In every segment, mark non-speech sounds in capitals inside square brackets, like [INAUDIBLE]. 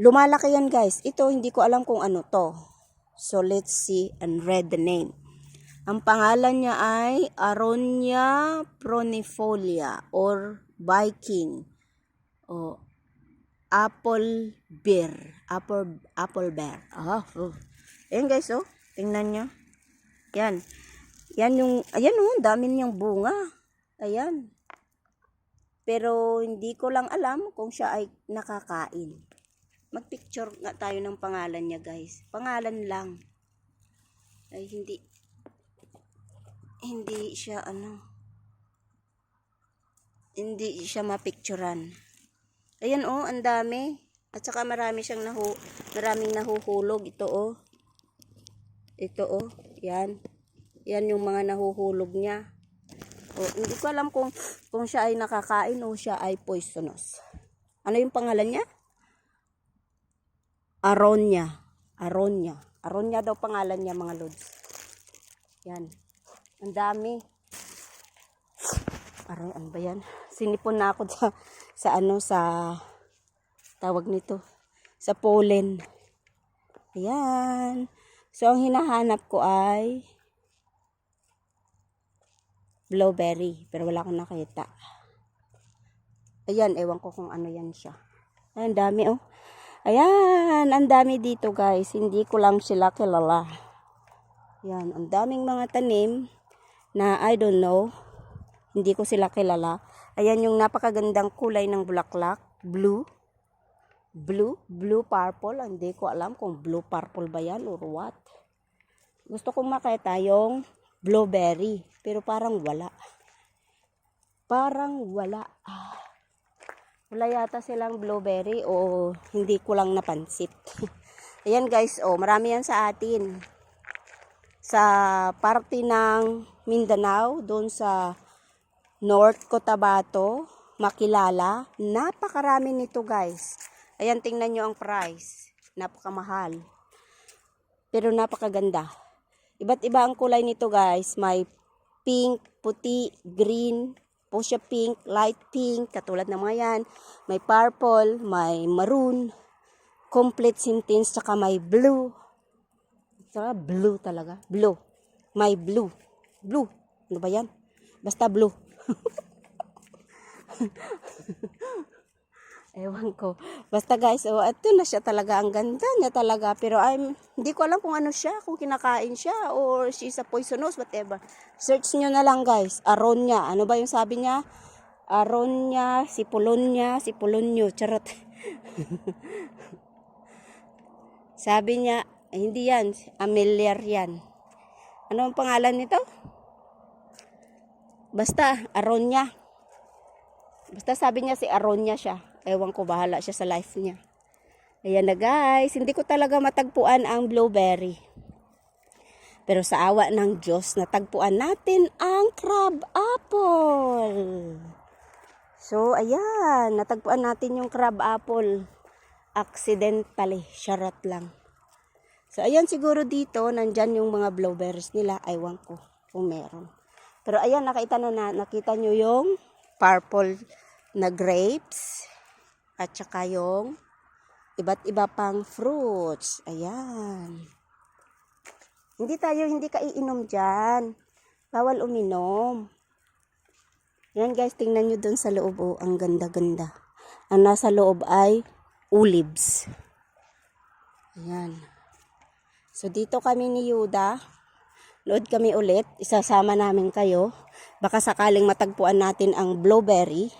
Lumalaki yan guys. Ito hindi ko alam kung ano to. So let's see and read the name. Ang pangalan niya ay Aronia pronifolia or Viking o apple bear. Apple, apple bear. Ah, oh. Ayan guys, oh. Tingnan nyo. Yan. Yan yung, ayan oh, dami niyang bunga. Ayan. Pero hindi ko lang alam kung siya ay nakakain. Magpicture nga tayo ng pangalan niya guys. Pangalan lang. Ay hindi, hindi siya ano, hindi siya mapicturan. Ayan oh, ang dami. At saka marami siyang nahu, maraming nahuhulog. Ito oh. Ito oh, yan. Yan yung mga nahuhulog niya. Oh, hindi ko alam kung kung siya ay nakakain o siya ay poisonous. Ano yung pangalan niya? Aronia. Aronia. Aronia daw pangalan niya mga lods. Yan. Ang dami. Aron, ano ba yan? Sinipon na ako [LAUGHS] sa, sa ano, sa tawag nito. Sa pollen. Ayan. So, ang hinahanap ko ay blueberry. Pero wala akong nakita. Ayan, ewan ko kung ano yan siya. Ay, ang dami oh. Ayan, ang dami dito guys. Hindi ko lang sila kilala. Yan, ang daming mga tanim na I don't know. Hindi ko sila kilala. Ayan yung napakagandang kulay ng bulaklak. Blue. Blue. Blue purple. Hindi ko alam kung blue purple ba yan or what. Gusto kong makita yung blueberry. Pero parang wala. Parang wala. Ah. Wala yata silang blueberry o hindi ko lang napansit. [LAUGHS] Ayan guys, oh, marami yan sa atin. Sa parte ng Mindanao, doon sa North Cotabato, Makilala, napakarami nito guys. Ayan, tingnan nyo ang price. Napakamahal. Pero napakaganda. Iba't iba ang kulay nito guys. May pink, puti, green, fuchsia pink, light pink, katulad ng mga yan. May purple, may maroon, complete sentence, tsaka may blue. Tsaka blue talaga. Blue. May blue. Blue. Ano ba yan? Basta blue. [LAUGHS] Ewan ko. Basta guys, oh, ito na siya talaga. Ang ganda niya talaga. Pero I'm, hindi ko alam kung ano siya. Kung kinakain siya or she's a poisonous, whatever. Search nyo na lang guys. Aronia. Ano ba yung sabi niya? Aronia, sipulonia, sipulonyo. Charot. [LAUGHS] sabi niya, eh, hindi yan. Ameliar yan. Ano ang pangalan nito? Basta, Aronia. Basta sabi niya si Aronia siya. Ewan ko, bahala siya sa life niya. Ayan na guys, hindi ko talaga matagpuan ang blueberry. Pero sa awa ng Diyos, natagpuan natin ang crab apple. So, ayan, natagpuan natin yung crab apple. Accidentally, charot lang. So, ayan siguro dito, nandyan yung mga blueberries nila. Aywan ko kung meron. Pero ayan, nakita na, na nakita nyo yung purple na grapes. At saka yung iba't iba pang fruits. Ayan. Hindi tayo, hindi ka iinom dyan. Bawal uminom. Yan guys, tingnan nyo dun sa loob. Oh, ang ganda-ganda. Ang nasa loob ay olives. Ayan. So, dito kami ni Yuda. Load kami ulit. Isasama namin kayo. Baka sakaling matagpuan natin ang blueberry.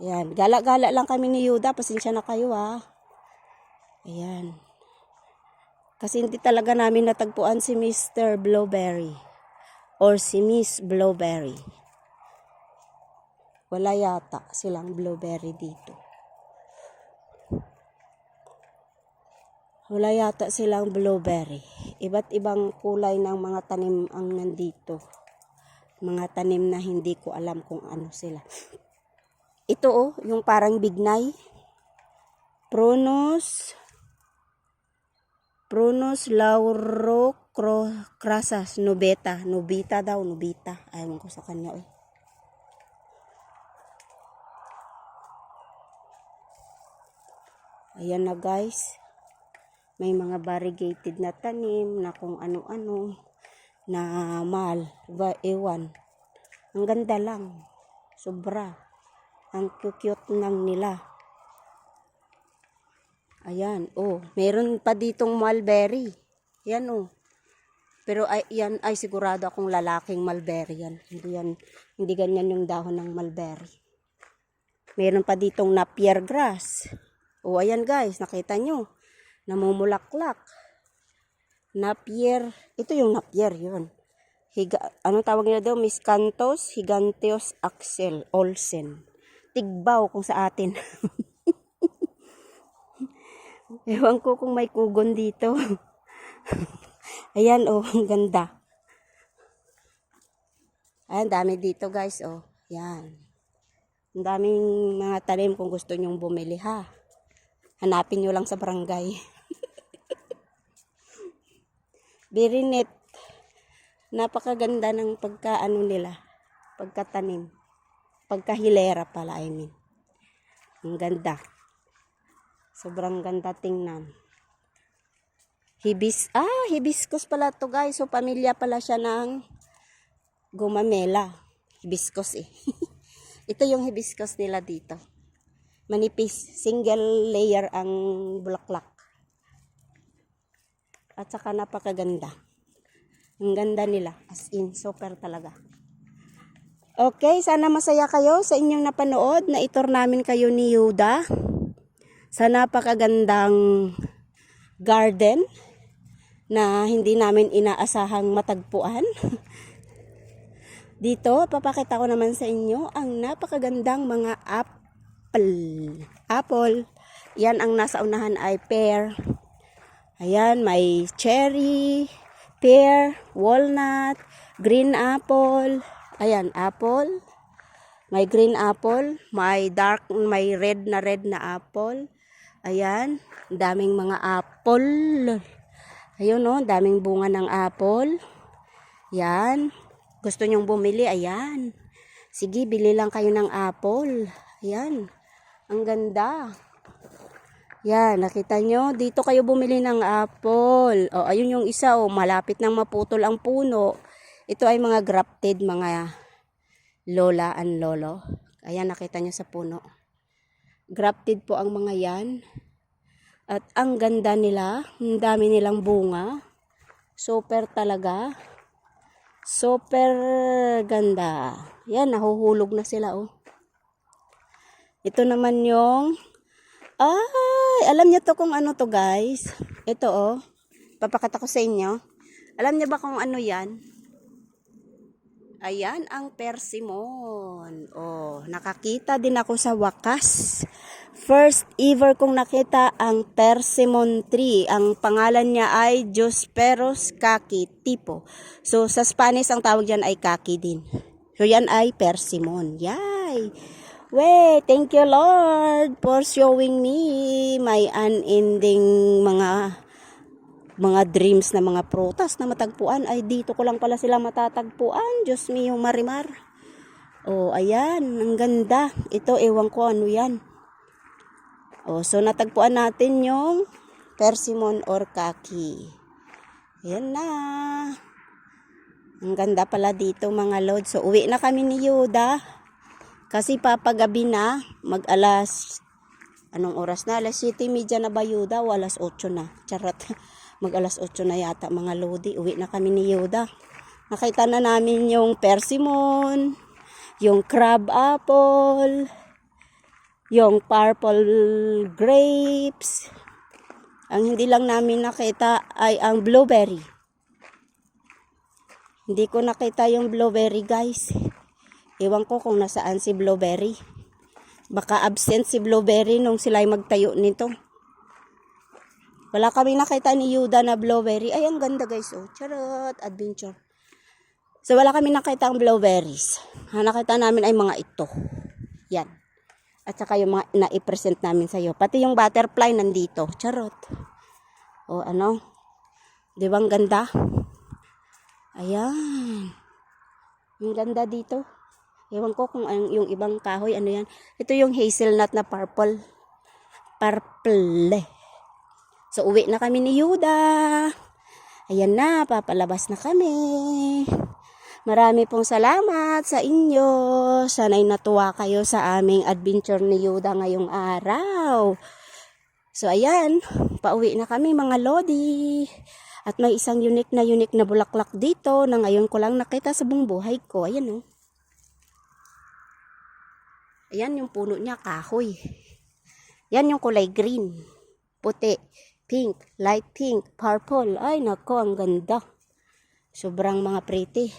Ayan. Gala-gala lang kami ni Yuda. Pasensya na kayo ha. Ayan. Kasi hindi talaga namin natagpuan si Mr. Blueberry. Or si Miss Blueberry. Wala yata silang blueberry dito. Wala yata silang blueberry. Iba't ibang kulay ng mga tanim ang nandito. Mga tanim na hindi ko alam kung ano sila. Ito oh, yung parang bignay. Prunus. Prunus lauro crasas nubeta. Nubita daw, nubita. Ayaw ko sa kanya eh. Ayan na guys. May mga variegated na tanim na kung ano-ano na mahal. Ewan. Ang ganda lang. Sobra. Ang cute nang nila. Ayan, oh. Meron pa ditong mulberry. Yan, oh. Pero ay, yan ay sigurado akong lalaking mulberry yan. Hindi yan, hindi ganyan yung dahon ng mulberry. Meron pa ditong napier grass. O ayan guys, nakita nyo. Namumulaklak. Napier, ito yung napier yun. Higa, ano tawag nila daw? Miscanthus Higanteus Axel Olsen. Tigbaw kung sa atin. [LAUGHS] Ewan ko kung may kugon dito. [LAUGHS] Ayan, oh, ang ganda. Ayan, dami dito, guys, oh. Yan. Ang daming mga tanim kung gusto nyong bumili, ha. Hanapin nyo lang sa barangay. [LAUGHS] Very neat. Napakaganda ng pagkaano nila. Pagkatanim. Pagkahilera pala, I mean. Ang ganda. Sobrang ganda tingnan. Hibis, ah, hibiscus pala to guys. So, pamilya pala siya ng gumamela. Hibiscus eh. [LAUGHS] Ito yung hibiscus nila dito. Manipis. Single layer ang bulaklak. At saka napakaganda. Ang ganda nila. As in, super talaga. Okay, sana masaya kayo sa inyong napanood. Na-itor namin kayo ni Yuda. Sa napakagandang garden na hindi namin inaasahang matagpuan. Dito, papakita ko naman sa inyo ang napakagandang mga apple. Apple. Yan ang nasa unahan ay pear. Ayan, may cherry, pear, walnut, green apple. Ayan, apple. May green apple, may dark, may red na red na apple. Ayan, daming mga apple. Ayun no, daming bunga ng apple. Yan. Gusto nyong bumili, ayan. Sige, bili lang kayo ng apple. Ayan. Ang ganda. Yan, nakita nyo? Dito kayo bumili ng apple. O, ayun yung isa, o, malapit nang maputol ang puno. Ito ay mga grafted, mga lola and lolo. Ayan, nakita nyo sa puno. Grafted po ang mga yan. At ang ganda nila, ang dami nilang bunga. Super talaga. Super ganda. Yan, nahuhulog na sila, oh. Ito naman yung, ay, alam niyo to kung ano to, guys. Ito, oh. Papakita ko sa inyo. Alam niyo ba kung ano yan? Ayan ang persimmon. Oh, nakakita din ako sa wakas. First ever kong nakita ang persimmon tree. Ang pangalan niya ay Josperos kaki tipo. So sa Spanish ang tawag diyan ay kaki din. So yan ay persimmon. Yay! Wait, thank you Lord for showing me my unending mga mga dreams na mga prutas na matagpuan ay dito ko lang pala sila matatagpuan. Diyos mio marimar. Oh, ayan, ang ganda. Ito, ewan ko ano yan. Oh, so natagpuan natin yung persimmon or kaki. Ayan na. Ang ganda pala dito mga lord. So uwi na kami ni Yuda. Kasi papagabi na, mag alas, anong oras na? Alas 7.30 na ba Yuda? O alas 8 na. Charot. Mag alas 8 na yata mga lodi. Uwi na kami ni Yuda. Nakita na namin yung persimmon, yung crab apple, yung purple grapes. Ang hindi lang namin nakita ay ang blueberry. Hindi ko nakita yung blueberry guys. Ewan ko kung nasaan si blueberry. Baka absent si blueberry nung sila'y magtayo nito. Wala kami nakita ni Yuda na blueberry. Ay, ang ganda guys. Oh, charot. Adventure. So, wala kami nakita ang blueberries. Ang nakita namin ay mga ito. Yan. At saka yung mga na-present namin sa iyo. Pati yung butterfly nandito. Charot. O ano? Di ba ang ganda? Ayan. Ang ganda dito. Ewan ko kung ang, yung ibang kahoy, ano yan. Ito yung hazelnut na purple. purple. So, uwi na kami ni Yuda. Ayan na, papalabas na kami. Marami pong salamat sa inyo. Sana'y natuwa kayo sa aming adventure ni Yuda ngayong araw. So ayan, pauwi na kami mga lodi. At may isang unique na unique na bulaklak dito na ngayon ko lang nakita sa buong buhay ko. Ayan oh. Ayan yung puno niya, kahoy. Yan yung kulay green, puti, pink, light pink, purple. Ay nako, ang ganda. Sobrang mga pretty.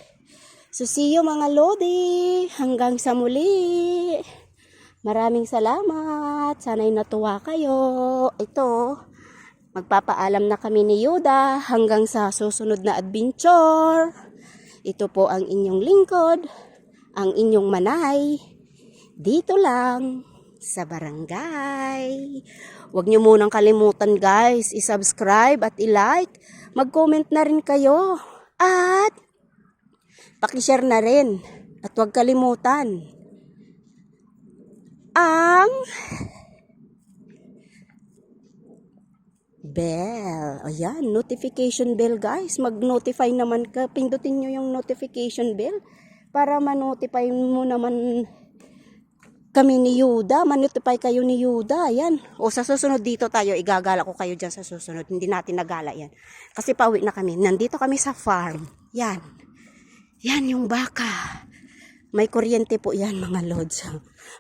So see you mga lodi. Hanggang sa muli. Maraming salamat. Sana'y natuwa kayo. Ito, magpapaalam na kami ni Yuda hanggang sa susunod na adventure. Ito po ang inyong lingkod, ang inyong manay. Dito lang sa barangay. Huwag niyo munang kalimutan guys, i-subscribe at i-like. Mag-comment na rin kayo. At pakishare na rin. At huwag kalimutan ang bell. Ayan, notification bell guys. Mag-notify naman ka. Pindutin nyo yung notification bell para ma-notify mo naman kami ni Yuda. Ma-notify kayo ni Yuda. Ayan. O sa susunod dito tayo, igagala ko kayo dyan sa susunod. Hindi natin nagala yan. Kasi pauwi na kami. Nandito kami sa farm. Yan. Yan yung baka. May kuryente po yan mga lods.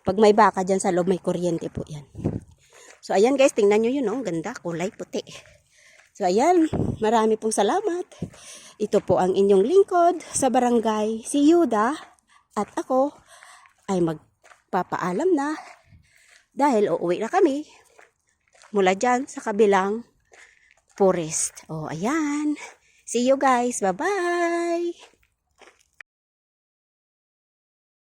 Pag may baka dyan sa loob, may kuryente po yan. So ayan guys, tingnan nyo yun, oh. Ganda, kulay puti. So ayan, marami pong salamat. Ito po ang inyong lingkod sa barangay, si Yuda. At ako ay magpapaalam na dahil uuwi na kami mula dyan sa kabilang forest. O ayan, see you guys, bye-bye!